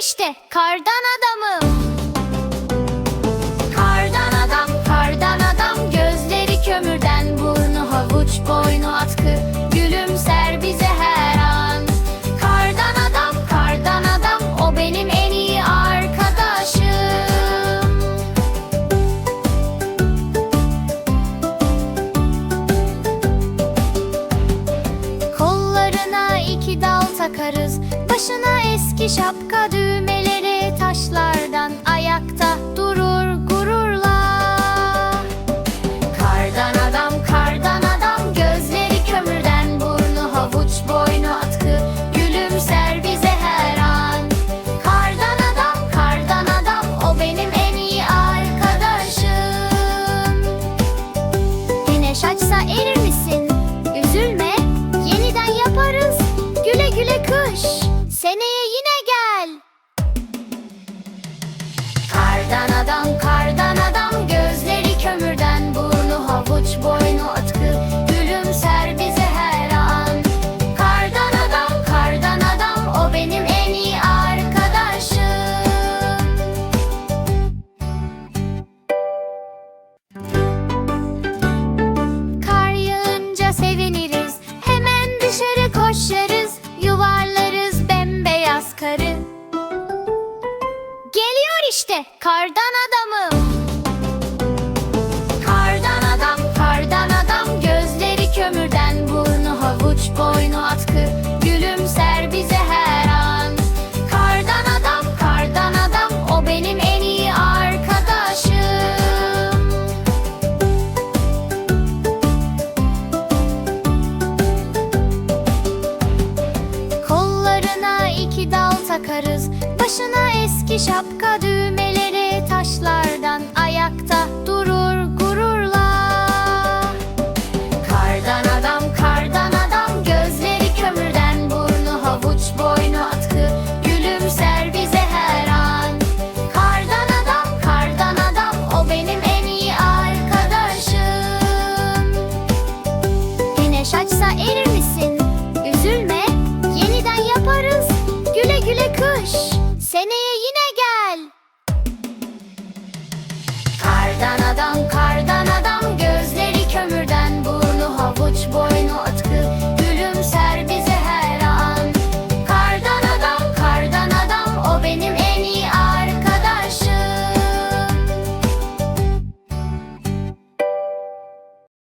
işte kardan adamım. Kardan adam, kardan adam gözleri kömürden burnu havuç boynu atkı gülümser bize her an. Kardan adam, kardan adam o benim en iyi arkadaşım. Kollarına iki dal takarız, başına Şapka düğmeleri taşlardan ayakta durur gururla Kardan adam, kardan adam Gözleri kömürden, burnu havuç, boynu atkı Gülümser bize her an. Kardan adam, kardan adam O benim en iyi arkadaşım. Güneş açsa erir misin? Üzülme, yeniden yaparız. Güle güle kış, seneye yine Kardan adam, kardan Kardan adamım. Kardan adam, kardan adam. Gözleri kömürden, burnu havuç, boynu atkı. Gülümser bize her an. Kardan adam, kardan adam. O benim en iyi arkadaşım. Kollarına iki dal takarız. Başına eski şapka düğmeli taşlardan ayakta durur gururla Kardan adam kardan adam gözleri kömürden burnu havuç boynu atkı gülümser bize her an. Kardan adam kardan adam o benim en iyi arkadaşım. Güneş açsa erir misin? Üzülme yeniden yaparız. Güle güle kış Seneye yine gel.